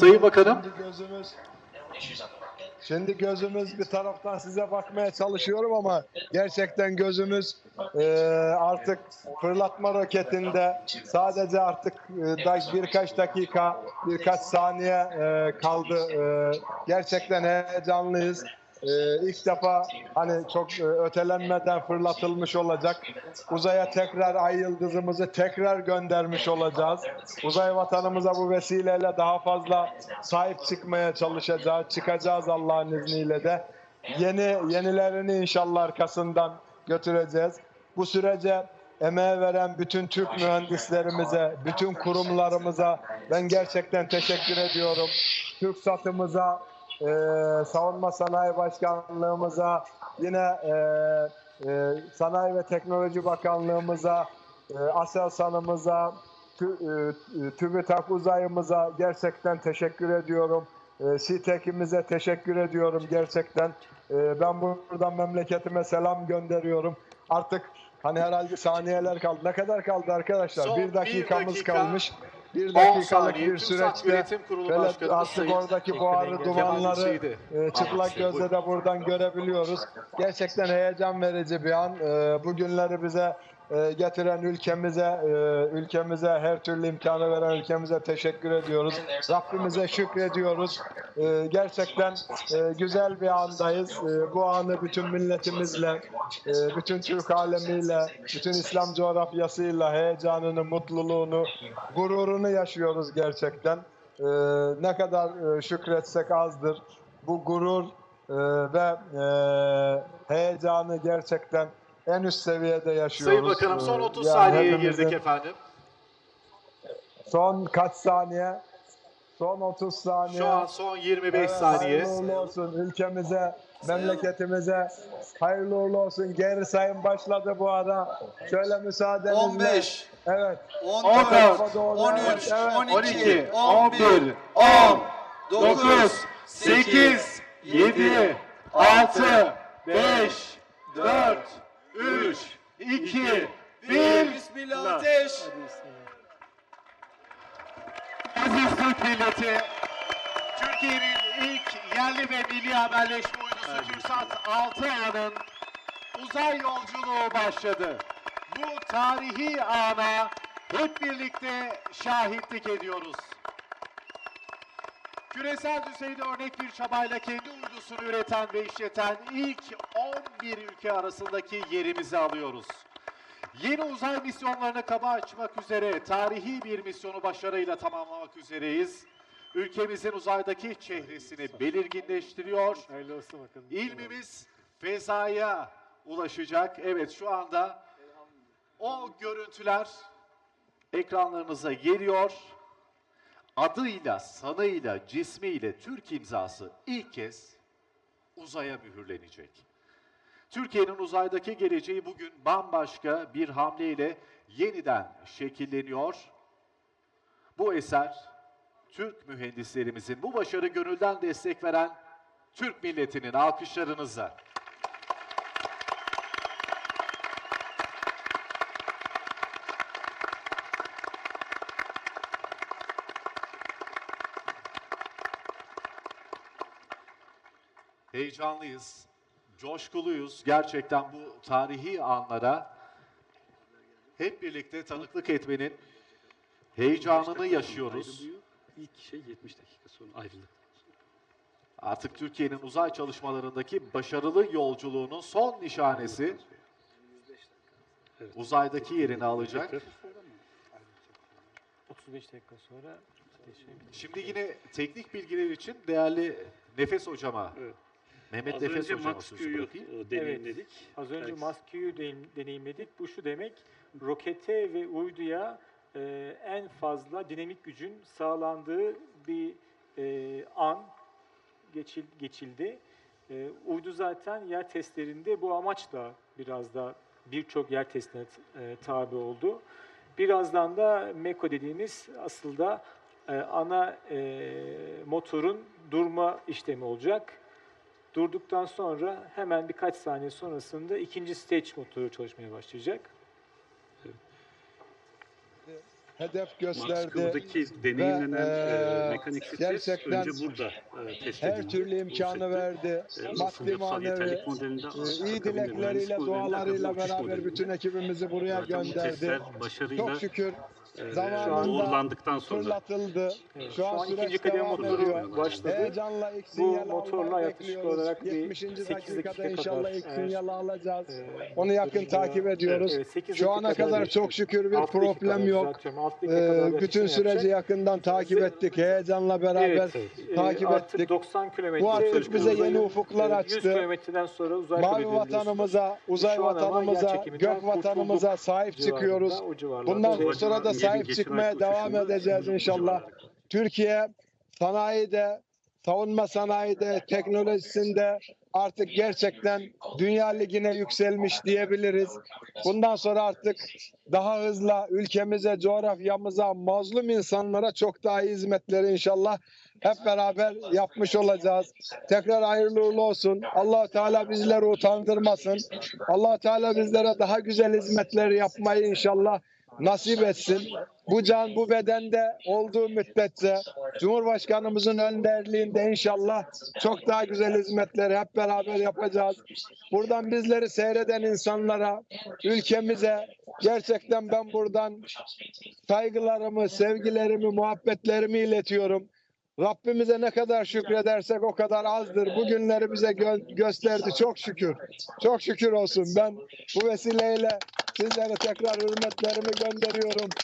Sayın Bakanım. Şimdi gözümüz Şimdi gözümüz bir taraftan size bakmaya çalışıyorum ama gerçekten gözümüz e, artık fırlatma roketinde sadece artık e, birkaç dakika, birkaç saniye e, kaldı. E, gerçekten heyecanlıyız. E, ilk defa hani çok e, ötelenmeden fırlatılmış olacak. Uzaya tekrar ay yıldızımızı tekrar göndermiş olacağız. Uzay vatanımıza bu vesileyle daha fazla sahip çıkmaya çalışacağız. Çıkacağız Allah'ın izniyle de. Yeni yenilerini inşallah arkasından götüreceğiz. Bu sürece emeğe veren bütün Türk mühendislerimize, bütün kurumlarımıza ben gerçekten teşekkür ediyorum. Türk satımıza, e, Savunma Sanayi Başkanlığımıza, yine e, e, Sanayi ve Teknoloji Bakanlığımıza, e, Aselsan'ımıza, tü, e, TÜBİTAK Uzayımıza gerçekten teşekkür ediyorum. E, SİTEK'imize teşekkür ediyorum gerçekten. E, ben buradan memleketime selam gönderiyorum. Artık hani herhalde saniyeler kaldı. Ne kadar kaldı arkadaşlar? Son bir bir dakikamız dakika, kalmış. Bir 10 dakikalık bir süreçte Başkanı artık oradaki Kemal dumanları e, çıplak gözle de buradan görebiliyoruz. Gerçekten heyecan verici bir an. E, bu günleri bize e, getiren ülkemize, e, ülkemize her türlü imkanı veren ülkemize teşekkür ediyoruz. Rabbimize şükrediyoruz. E, gerçekten e, güzel bir andayız. E, bu anı bütün milletimizle, e, bütün Türk alemiyle, bütün İslam coğrafyasıyla heyecanını, mutluluğunu, gururunu yaşıyoruz gerçekten. Ne kadar şükretsek azdır. Bu gurur ve heyecanı gerçekten en üst seviyede yaşıyoruz. Sayın Bakanım son E, 30 yani saniyeye hepimizin- girdik efendim. Son kaç saniye? Son 30 saniye. Şu an son 25 Evet, saniye. Hayırlı olsun ülkemize, memleketimize. Hayırlı uğurlu olsun. Geri sayım başladı bu ara. Şöyle müsaadenizle. 15, Evet. 14, Tarafa doğru, 13, evet. 12, 12, 11, 11, 10, 9, 9, 8, 7, 6, ilk yerli ve milli haberleşme uydusu TürkSat 6A'nın uzay yolculuğu başladı. Bu tarihi ana hep birlikte şahitlik ediyoruz. Küresel düzeyde örnek bir çabayla kendi uydusunu üreten ve işleten ilk 11 ülke arasındaki yerimizi alıyoruz. Yeni uzay misyonlarını kaba açmak üzere tarihi bir misyonu başarıyla tamamlamak üzereyiz. Ülkemizin uzaydaki çehresini belirginleştiriyor. İlmimiz fezaya ulaşacak. Evet şu anda o görüntüler ekranlarınıza geliyor. Adıyla, sanıyla, cismiyle Türk imzası ilk kez uzaya mühürlenecek. Türkiye'nin uzaydaki geleceği bugün bambaşka bir hamleyle yeniden şekilleniyor. Bu eser Türk mühendislerimizin bu başarı gönülden destek veren Türk milletinin alkışlarınızla. Heyecanlıyız, coşkuluyuz. Gerçekten bu tarihi anlara hep birlikte tanıklık etmenin heyecanını yaşıyoruz. İlk şey 70 dakika sonra ayrılık. Artık Türkiye'nin uzay çalışmalarındaki başarılı yolculuğunun son nişanesi Evet. uzaydaki yerini alacak. 35 dakika sonra Şimdi yine teknik bilgiler için değerli Nefes hocama, Evet. Mehmet Az Nefes önce hocama Max sözü Q'yu e, deneyimledik. Az önce Evet. Maskü'yü deneyim- deneyimledik. Bu şu demek, rokete ve uyduya e, en fazla dinamik gücün sağlandığı bir e, an geçil, geçildi. E, uydu zaten yer testlerinde bu amaçla biraz da birçok yer testine tabi oldu. Birazdan da MECO dediğimiz asıl da ana motorun durma işlemi olacak. Durduktan sonra hemen birkaç saniye sonrasında ikinci stage motoru çalışmaya başlayacak. Hedef gösterdi. Q'daki deneyimlenen Ve, e, e, mekanik stres gerçekten önce burada e, test Her edildi. türlü imkanı Konsepti. verdi. E, Maddi manevi. e, iyi dilekleriyle, dualarıyla beraber bütün ekibimizi buraya Zaten gönderdi. Çok şükür e, zamanında doğrulandıktan sonra fırlatıldı. Evet, Şu an ikinci süreç kademe devam motoru başladı. Heyecanla Bu motorla yaklaşık olarak bir 70. 8 dakikada dakika inşallah ilk eğer, sinyali alacağız. Ee, Onu yakın takip ediyoruz. Evet, sekiz Şu ana kadar çok şükür bir altı problem yok. Ee, bütün süreci yapacak. yakından takip ettik. Heyecanla beraber Evet, e, takip artık ettik. 90 kilometre. Bu artık bize yeni ufuklar açtı. 100 kilometreden sonra uzay Mavi vatanımıza, uzay Şu an vatanımıza, gök vatanımıza sahip çıkıyoruz. Bundan sonra da sahip çıkmaya devam edeceğiz inşallah. Türkiye sanayide, savunma sanayide, teknolojisinde artık gerçekten dünya ligine yükselmiş diyebiliriz. Bundan sonra artık daha hızlı ülkemize, coğrafyamıza, mazlum insanlara çok daha iyi hizmetleri inşallah hep beraber yapmış olacağız. Tekrar hayırlı uğurlu olsun. allah Teala bizleri utandırmasın. allah Teala bizlere daha güzel hizmetler yapmayı inşallah nasip etsin. Bu can bu bedende olduğu müddetçe Cumhurbaşkanımızın önderliğinde inşallah çok daha güzel hizmetleri hep beraber yapacağız. Buradan bizleri seyreden insanlara, ülkemize gerçekten ben buradan saygılarımı, sevgilerimi, muhabbetlerimi iletiyorum. Rabbimize ne kadar şükredersek o kadar azdır. Bu günleri bize gö- gösterdi çok şükür. Çok şükür olsun. Ben bu vesileyle sizlere tekrar hürmetlerimi gönderiyorum.